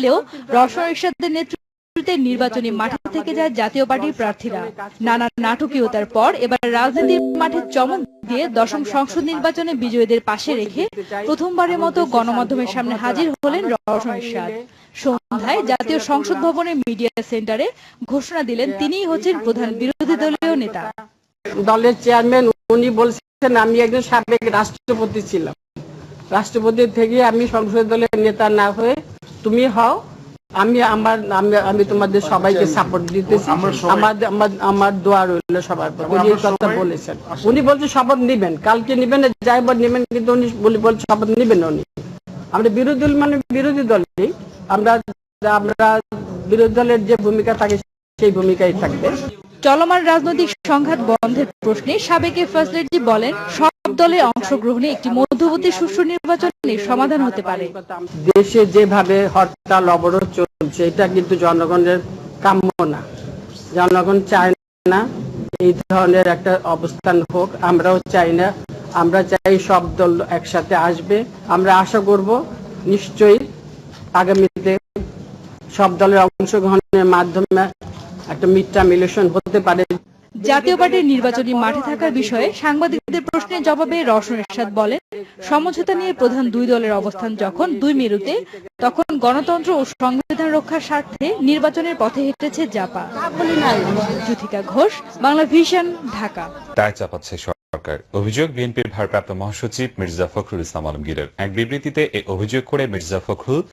হলেও রওশন এরশাদের নেতৃত্বে নির্বাচনী মাঠে থেকে যায় জাতীয় পার্টির প্রার্থীরা। নানা নাটকীয়তার পর এবার রাজনীতির মাঠে চমক দিয়ে দশম সংসদ নির্বাচনে বিজয়ীদের পাশে রেখে প্রথমবারের মতো গণমাধ্যমের সামনে হাজির হলেন রওশন এরশাদ সন্ধ্যায় জাতীয় সংসদ ভবনের মিডিয়া সেন্টারে ঘোষণা দিলেন, তিনিই হচ্ছেন প্রধান বিরোধী দলীয় নেতা। দলের চেয়ারম্যান, উনি বলছেন, আমি একজন সাবেক রাষ্ট্রপতি ছিলাম। রাষ্ট্রপতি থেকে আমি সংসদ দলের নেতা না হয়ে তুমি হও আমি আমার আমি আমি তোমাদের সবাইকে সাপোর্ট দিতেছি। আমার আমার আমার দোয়া রইল সবার প্রতি। উনি এই কথা বলেছেন। উনি বলছে শপথ নিবেন। কালকে নিবেন যাই বল নিবেন কিন্তু উনি বলে বলছে শপথ নিবেন উনি। আমরা বিরোধী দল মানে বিরোধী দলই আমরা আমরা বিরোধী দলের যে ভূমিকা থাকে সেই ভূমিকাই থাকবে। চলমান রাজনৈতিক সংঘাত বন্ধের প্রশ্নে সাবেক ফার্স্ট বলেন, সব দলের অংশগ্রহণে একটি মধ্যবর্তী সুষ্ঠু নির্বাচনের সমাধান হতে পারে। দেশে যেভাবে হরতাল, অবরোধ চলছে, এটা কিন্তু জনগণের কাম্য না। জনগণ চায় না এই ধরনের একটা অবস্থান হোক, আমরাও চাই না। আমরা চাই সব দল একসাথে আসবে। আমরা আশা করব নিশ্চয়ই আগামীতে সব দলের অংশগ্রহণের মাধ্যমে একটা মিটটা মিলেশন হতে পারে। জাতীয় পার্টির নির্বাচনী মাঠে থাকার বিষয়ে সাংবাদিকদের প্রশ্নের জবাবে রওশন এরশাদ বলেন সমঝোতা নিয়ে প্রধান দুই দলের অবস্থান যখন দুই মেরুতে তখন গণতন্ত্র ও সংবিধান রক্ষার স্বার্থে নির্বাচনের পথে হেঁটেছে জাপা। যুথিকা ঘোষ বাংলা ভিশন ঢাকা। দায় চাপাচ্ছে সরকার। অভিযোগ বিএনপির ভারপ্রাপ্ত মহাসচিব মির্জা ফখরুল ইসলাম আলমগীরের এক বিবৃতিতে এ অভিযোগ করে মির্জা ফখরুল